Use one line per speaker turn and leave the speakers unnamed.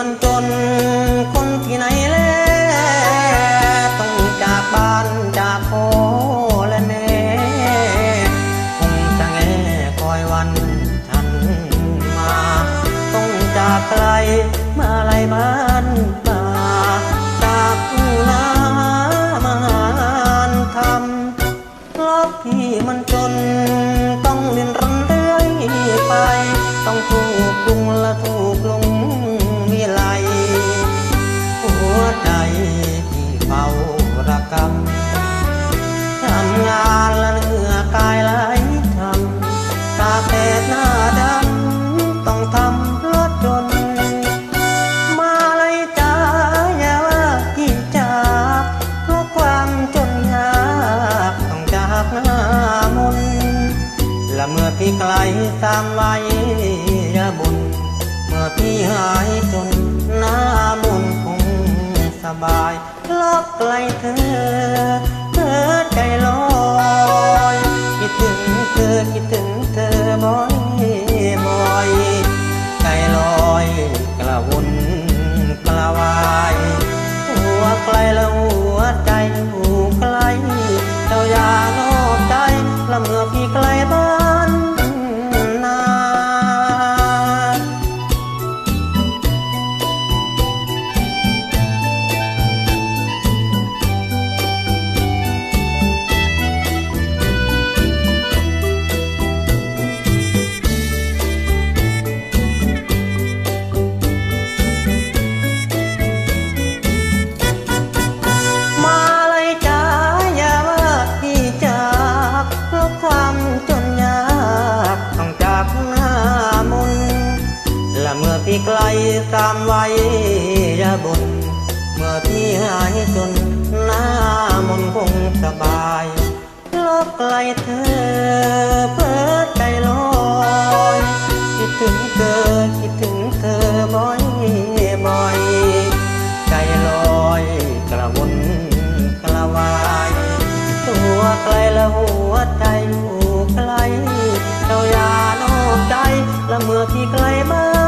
มันจนคนที่ไหนแลต้องจากบ้านจากพ่อและแม่ คงจะแง่คอยวันทันมา ต้องจากไกลเมื่อไรบ้านป่าจากผู้นามาหารทำเพราะพี่มันจนต้องเรียนรันเรื่อยไป ต้องถูกกรุงและถูกลง วิไลหัวใจที่เฝ้าระกำทำงานละเหงื่อกายไหลทำตาแดดหน้าดำต้องทำรถจน มาเลยจ้าอย่าว่าพี่จากเพราะความจนยากต้องจากหน้ามนและเมื่อพี่ไกลตามไว้อย่าบุญ มื่อพี่หายจนหน้ามุนคงสบายลอกไกลเธอ ตามไว้อยาบ่นเมื่อพี่หายจนหน้ามนคงสบายลบไกลเธอเปิอใจลอยคิดถึงเธอคิดถึงเธอบ่อยบ่อยใจลอยกระวนกระวายตัวไกลและหัวใจอยู่ไกลเราอย่านอกใจและเมื่อพี่ไกลบ้าน